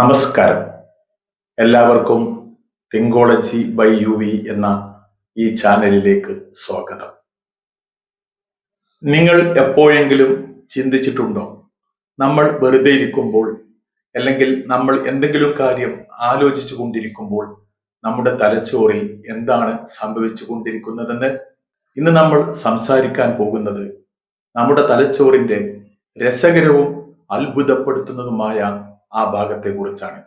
നമസ്കാരം. എല്ലാവർക്കും തിങ്കോളജി by U V എന്ന ഈ ചാനലിലേക്ക് സ്വാഗതം. നിങ്ങൾ എപ്പോഴെങ്കിലും ചിന്തിച്ചിട്ടുണ്ടോ? നമ്മൾ വെറുതെ ഇരിക്കുമ്പോൾ അല്ലെങ്കിൽ നമ്മൾ എന്തെങ്കിലും കാര്യം ആലോചിച്ചു കൊണ്ടിരിക്കുമ്പോൾ നമ്മുടെ തലച്ചോറിൽ എന്താണ് സംഭവിച്ചു കൊണ്ടിരിക്കുന്നതെന്ന് ഇന്ന് നമ്മൾ സംസാരിക്കാൻ പോകുന്നത് നമ്മുടെ തലച്ചോറിന്റെ രസകരവും അത്ഭുതപ്പെടുത്തുന്നതുമായ ആ ഭാഗത്തെ കുറിച്ചാണ്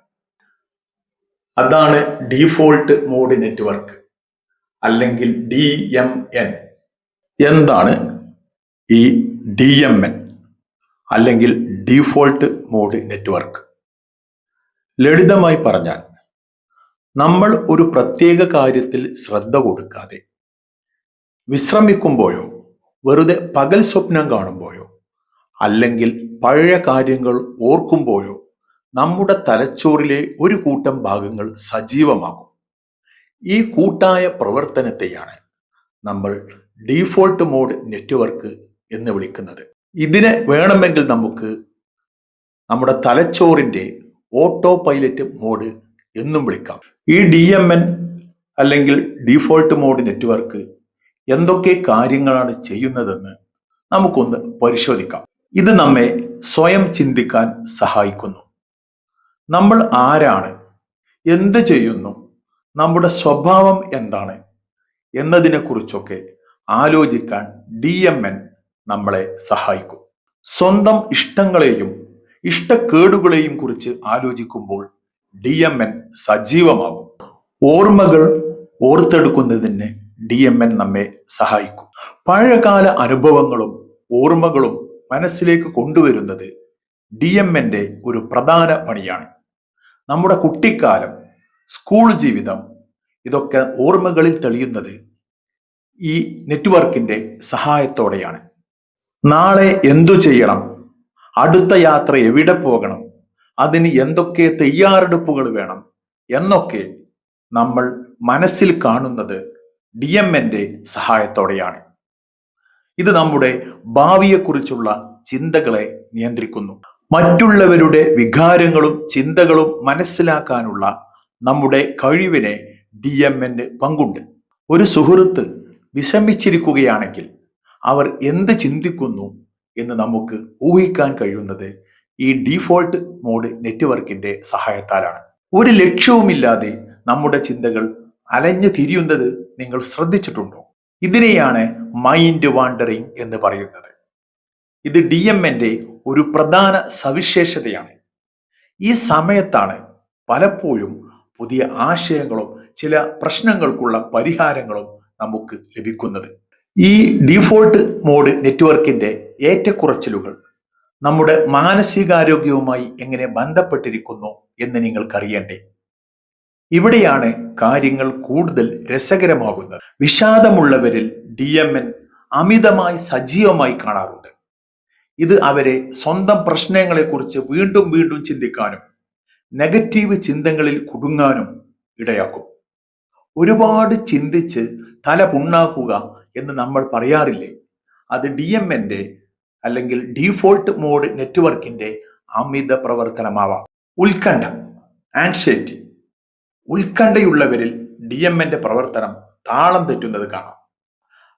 അതാണ് ഡിഫോൾട്ട് മോഡ് നെറ്റ്വർക്ക് അല്ലെങ്കിൽ ഡി എം എൻ എന്താണ് ഈ ഡി എം എൻ അല്ലെങ്കിൽ ഡിഫോൾട്ട് മോഡ് നെറ്റ്വർക്ക് ലളിതമായി പറഞ്ഞാൽ നമ്മൾ ഒരു പ്രത്യേക കാര്യത്തിൽ ശ്രദ്ധ കൊടുക്കാതെ വിശ്രമിക്കുമ്പോഴോ വെറുതെ പകൽ സ്വപ്നം കാണുമ്പോഴോ അല്ലെങ്കിൽ പഴയ കാര്യങ്ങൾ ഓർക്കുമ്പോഴോ നമ്മുടെ തലച്ചോറിലെ ഒരു കൂട്ടം ഭാഗങ്ങൾ സജീവമാകും. ഈ കൂട്ടായ പ്രവർത്തനത്തെയാണ് നമ്മൾ ഡീഫോൾട്ട് മോഡ് നെറ്റ്വർക്ക് എന്ന് വിളിക്കുന്നത്. ഇതിനെ വേണമെങ്കിൽ നമുക്ക് നമ്മുടെ തലച്ചോറിന്റെ ഓട്ടോ പൈലറ്റ് മോഡ് എന്നും വിളിക്കാം. ഈ ഡി എം എൻ അല്ലെങ്കിൽ ഡീഫോൾട്ട് മോഡ് നെറ്റ്വർക്ക് എന്തൊക്കെ കാര്യങ്ങളാണ് ചെയ്യുന്നതെന്ന് നമുക്കൊന്ന് പരിശോധിക്കാം. ഇത് നമ്മെ സ്വയം ചിന്തിക്കാൻ സഹായിക്കുന്നു. നമ്മൾ ആരാണ്? എന്ത് ചെയ്യുന്നു? നമ്മുടെ സ്വഭാവം എന്താണ്? എന്നതിനെക്കുറിച്ചൊക്കെ ആലോചിക്കാൻ ഡി എം എൻ നമ്മളെ സഹായിക്കും. സ്വന്തം ഇഷ്ടങ്ങളെയും ഇഷ്ടക്കേടുകളെയും കുറിച്ച് ആലോചിക്കുമ്പോൾ ഡി എം എൻ സജീവമാകും. ഓർമ്മകൾ ഓർത്തെടുക്കുന്നതിന് ഡി എം എൻ നമ്മെ സഹായിക്കും. പഴയകാല അനുഭവങ്ങളും ഓർമ്മകളും മനസ്സിലേക്ക് കൊണ്ടുവരുന്നത് ഡി എം എന്റെ ഒരു പ്രധാന പണിയാണ്. നമ്മുടെ കുട്ടിക്കാലം സ്കൂൾ ജീവിതം ഇതൊക്കെ ഓർമ്മകളിൽ തെളിയുന്നത് ഈ നെറ്റ്വർക്കിന്റെ സഹായത്തോടെയാണ്. നാളെ എന്തു ചെയ്യണം? അടുത്ത യാത്ര എവിടെ പോകണം? അതിന് എന്തൊക്കെ തയ്യാറെടുപ്പുകൾ വേണം? എന്നൊക്കെ നമ്മൾ മനസ്സിൽ കാണുന്നത് ഡി എം എന്റെ സഹായത്തോടെയാണ്. ഇത് നമ്മുടെ ഭാവിയെക്കുറിച്ചുള്ള ചിന്തകളെ നിയന്ത്രിക്കുന്നു. മറ്റുള്ളവരുടെ വികാരങ്ങളും ചിന്തകളും മനസ്സിലാക്കാനുള്ള നമ്മുടെ കഴിവിനെ ഡി എം പങ്കുണ്ട്. ഒരു സുഹൃത്ത് വിഷമിച്ചിരിക്കുകയാണെങ്കിൽ അവർ എന്ത് ചിന്തിക്കുന്നു എന്ന് നമുക്ക് ഊഹിക്കാൻ കഴിയുന്നത് ഈ ഡീഫോൾട്ട് മോഡ് നെറ്റ്വർക്കിന്റെ സഹായത്താലാണ്. ഒരു ലക്ഷ്യവുമില്ലാതെ നമ്മുടെ ചിന്തകൾ അലഞ്ഞു തിരിയുന്നത് നിങ്ങൾ ശ്രദ്ധിച്ചിട്ടുണ്ടോ? ഇതിനെയാണ് മൈൻഡ് വാണ്ടറിങ് എന്ന് പറയുന്നത്. ഇത് ഡി എം എന്റെ ഒരു പ്രധാന സവിശേഷതയാണ്. ഈ സമയത്താണ് പലപ്പോഴും പുതിയ ആശയങ്ങളും ചില പ്രശ്നങ്ങൾക്കുള്ള പരിഹാരങ്ങളും നമുക്ക് ലഭിക്കുന്നത്. ഈ ഡീഫോൾട്ട് മോഡ് നെറ്റ്വർക്കിന്റെ ഏറ്റക്കുറച്ചിലുകൾ നമ്മുടെ മാനസികാരോഗ്യവുമായി എങ്ങനെ ബന്ധപ്പെട്ടിരിക്കുന്നു എന്ന് നിങ്ങൾക്കറിയണ്ടേ? ഇവിടെയാണ് കാര്യങ്ങൾ കൂടുതൽ രസകരമാകുന്നത്. വിഷാദമുള്ളവരിൽ ഡി എം എൻ അമിതമായി സജീവമായി കാണാറുണ്ട്. ഇത് അവരെ സ്വന്തം പ്രശ്നങ്ങളെക്കുറിച്ച് വീണ്ടും വീണ്ടും ചിന്തിക്കാനും നെഗറ്റീവ് ചിന്തകളിൽ കുടുങ്ങാനും ഇടയാക്കും. ഒരുപാട് ചിന്തിച്ച് തല പുണ്ണാക്കുക എന്ന് നമ്മൾ പറയാറില്ലേ? അത് ഡി എം എന്റെ അല്ലെങ്കിൽ ഡീഫോൾട്ട് മോഡ് നെറ്റ്വർക്കിന്റെ അമിത പ്രവർത്തനമാവാം. ഉത്കണ്ഠ ആൻഷ്യറ്റി ഉത്കണ്ഠയുള്ളവരിൽ ഡി എം എന്റെ പ്രവർത്തനം താളം തെറ്റുന്നത് കാണാം.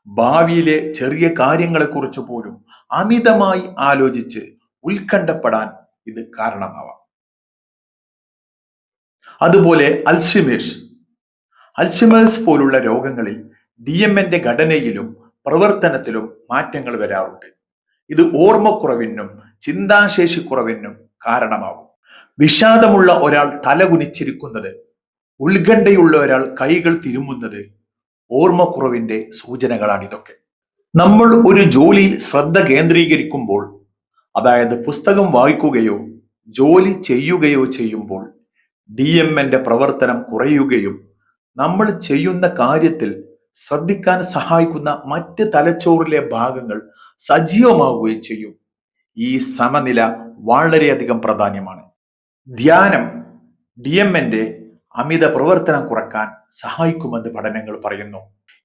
ഭാവിയിലെ ചെറിയ കാര്യങ്ങളെക്കുറിച്ച് പോലും അമിതമായി ആലോചിച്ച് ഉത്കണ്ഠപ്പെടാൻ ഇത് കാരണമാവാം. അതുപോലെ അൽഷിമേഴ്സ്. അൽഷിമേഴ്സ് പോലുള്ള രോഗങ്ങളിൽ ഡി എം എന്റെ ഘടനയിലും പ്രവർത്തനത്തിലും മാറ്റങ്ങൾ വരാറുണ്ട്. ഇത് ഓർമ്മക്കുറവിനും ചിന്താശേഷി കുറവിനും കാരണമാകും. വിഷാദമുള്ള ഒരാൾ തലകുനിച്ചിരിക്കുന്നത് ഉത്കണ്ഠയുള്ള ഒരാൾ കൈകൾ തിരുമുന്നത് ഓർമ്മക്കുറവിന്റെ സൂചനകളാണ് ഇതൊക്കെ നമ്മൾ ഒരു ജോലിയിൽ ശ്രദ്ധ കേന്ദ്രീകരിക്കുമ്പോൾ അതായത് പുസ്തകം വായിക്കുകയോ ജോലി ചെയ്യുകയോ ചെയ്യുമ്പോൾ ഡി എം എന്റെ പ്രവർത്തനം കുറയുകയും നമ്മൾ ചെയ്യുന്ന കാര്യത്തിൽ ശ്രദ്ധിക്കാൻ സഹായിക്കുന്ന മറ്റ് തലച്ചോറിലെ ഭാഗങ്ങൾ സജീവമാവുകയും ചെയ്യും. ഈ സമനില വളരെയധികം പ്രാധാന്യമാണ്. ധ്യാനം ഡി എം എന്റെ അമിത പ്രവർത്തനം കുറയ്ക്കാൻ സഹായിക്കുമെന്ന് പഠനങ്ങൾ പറയുന്നു.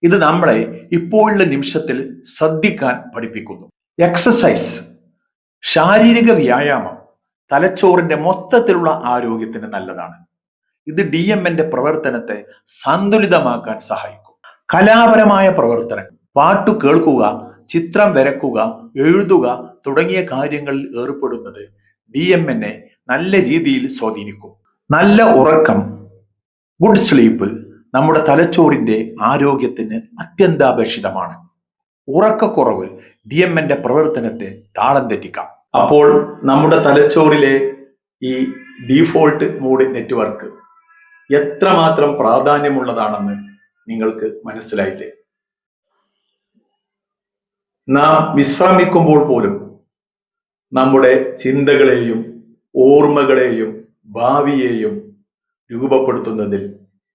ഇത് നമ്മളെ ഇപ്പോഴുള്ള നിമിഷത്തിൽ ശ്രദ്ധിക്കാൻ പഠിപ്പിക്കുന്നു. എക്സസൈസ് ശാരീരിക വ്യായാമം തലച്ചോറിന്റെ മൊത്തത്തിലുള്ള ആരോഗ്യത്തിന് നല്ലതാണ്. ഇത് ഡി എം എന്റെ പ്രവർത്തനത്തെ സന്തുലിതമാക്കാൻ സഹായിക്കും. കലാപരമായ പ്രവർത്തനങ്ങൾ പാട്ടു കേൾക്കുക ചിത്രം വരക്കുക എഴുതുക തുടങ്ങിയ കാര്യങ്ങളിൽ ഏർപ്പെടുന്നത് ഡി എം എന്നെ നല്ല രീതിയിൽ സ്വാധീനിക്കും. നല്ല ഉറക്കം ഗുഡ് സ്ലീപ്പ് നമ്മുടെ തലച്ചോറിന്റെ ആരോഗ്യത്തിന് അത്യന്താപേക്ഷിതമാണ്. ഉറക്കക്കുറവ് ഡി എം എന്റെ പ്രവർത്തനത്തെ താളം തെറ്റിക്കാം. അപ്പോൾ നമ്മുടെ തലച്ചോറിലെ ഈ ഡീഫോൾട്ട് മോഡ് നെറ്റ്വർക്ക് എത്രമാത്രം പ്രാധാന്യമുള്ളതാണെന്ന് നിങ്ങൾക്ക് മനസ്സിലായില്ലേ? നാം വിശ്രമിക്കുമ്പോൾ പോലും നമ്മുടെ ചിന്തകളെയും ഓർമ്മകളെയും ഭാവിയെയും രൂപപ്പെടുത്തുന്നതിൽ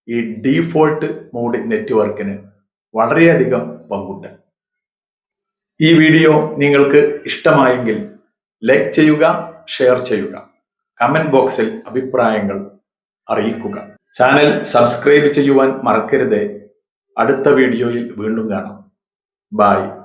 ഈ ഡീഫോൾട്ട് മോഡ് നെറ്റ്വർക്കിന് വളരെയധികം പങ്കുണ്ട്. ഈ വീഡിയോ നിങ്ങൾക്ക് ഇഷ്ടമായെങ്കിൽ ലൈക്ക് ചെയ്യുക ഷെയർ ചെയ്യുക. കമന്റ് ബോക്സിൽ അഭിപ്രായങ്ങൾ അറിയിക്കുക. ചാനൽ സബ്സ്ക്രൈബ് ചെയ്യുവാൻ മറക്കരുത്. അടുത്ത വീഡിയോയിൽ വീണ്ടും കാണാം. ബായ്